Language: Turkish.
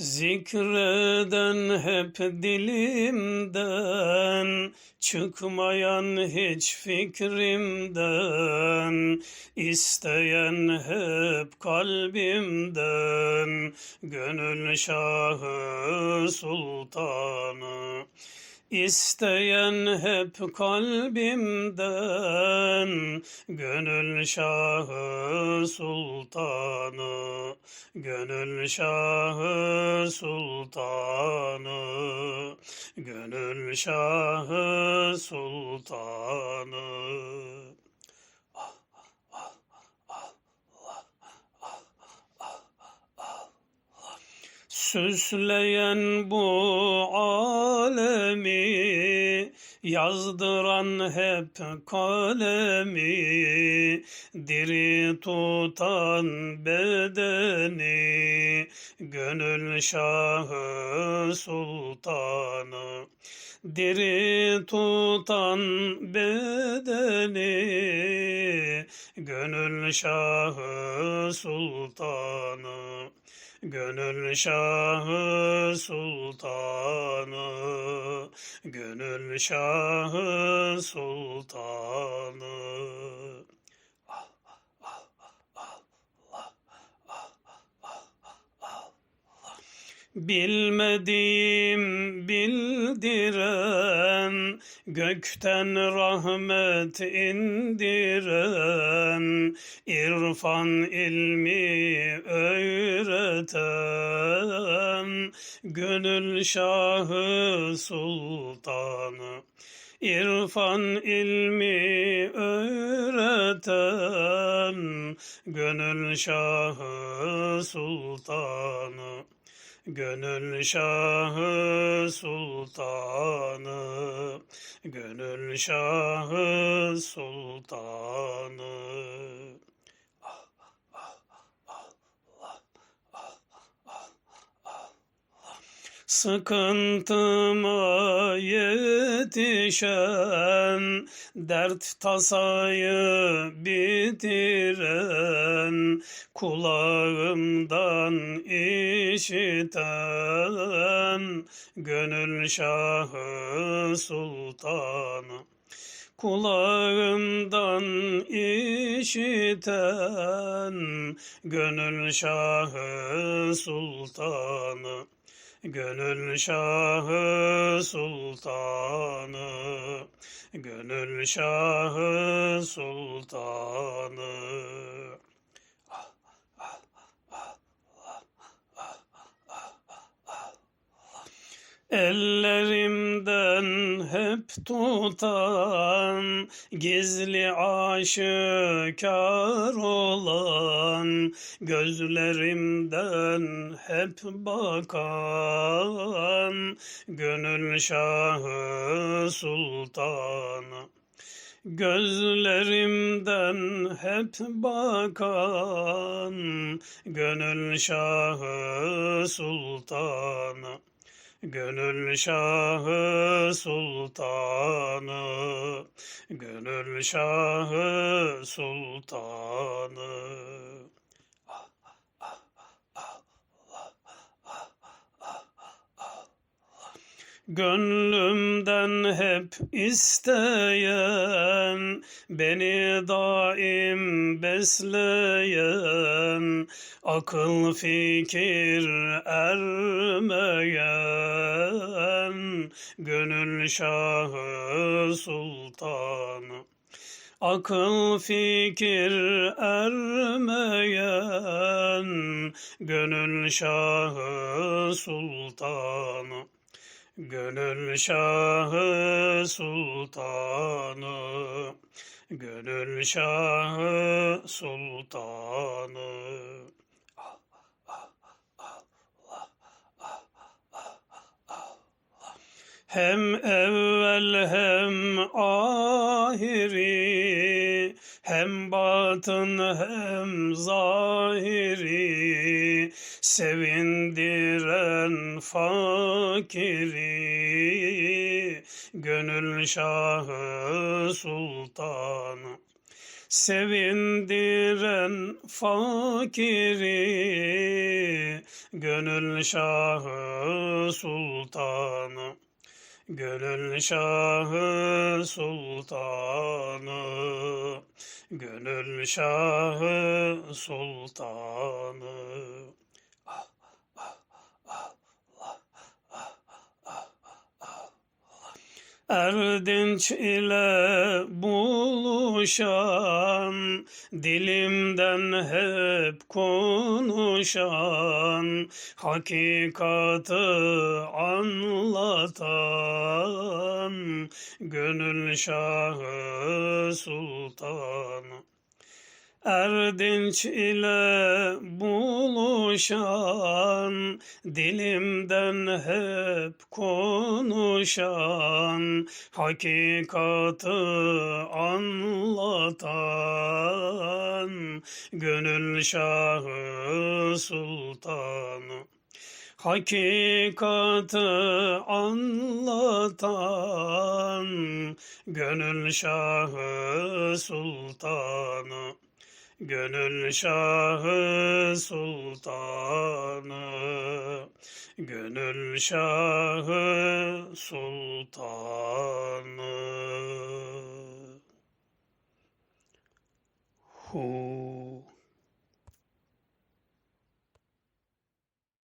Zikreden hep dilimden, çıkmayan hiç fikrimden, isteyen hep kalbimden, gönül şahı sultanı. İsteyen hep kalbimden, gönül şahı sultanı, gönül şahı sultanı, gönül şahı sultanı. Süsleyen bu alemi, yazdıran hep kalemi, diri tutan bedeni, gönül şahı sultanı. Diri tutan bedeni, gönül şahı sultanı. Gönül şahı sultanı, gönül şahı sultanı. Bilmediğim bildiren, gökten rahmet indiren, irfan ilmi öğreten, gönül şahı sultanı. İrfan ilmi öğreten, gönül şahı sultanı. Gönül şahı sultanı, gönül şahı sultanı. Sıkıntıma yetişen, dert tasayı bitiren, kulağımdan işiten, gönül şahı sultanı. Kulağımdan işiten, gönül şahı sultanı. Gönül şahı sultanı, gönül şahı sultanı. Ellerimden hep tutan, gizli aşikar olan, gözlerimden hep bakan, gönül şahı sultanı. Gözlerimden hep bakan, gönül şahı sultanı. Gönül şahı sultanı, gönül şahı sultanı. Gönlümden hep isteyen, beni daim besleyen, akıl fikir ermeyen, gönül şahı sultanı. Akıl fikir ermeyen, gönül şahı sultanı. Gönül şahı sultanı, gönül şahı sultanı. Hem evvel hem ahiri, hem batın hem zahiri, sevindiren fakiri, gönül şahı sultanı. sevindiren fakiri, gönül şahı sultanı. Gönül şahı sultanı, gönül şahı sultanı. Erdinç ile buluşan, dilimden hep konuşan, hakikatı anlatan, gönül şahı sultanı. Erdinç ile buluşan, dilimden hep konuşan, hakikatı anlatan, gönül şahı sultanı. Hakikatı anlatan, gönül şahı sultanı. Gönül şahı sultanı, gönül şahı sultanı. Hu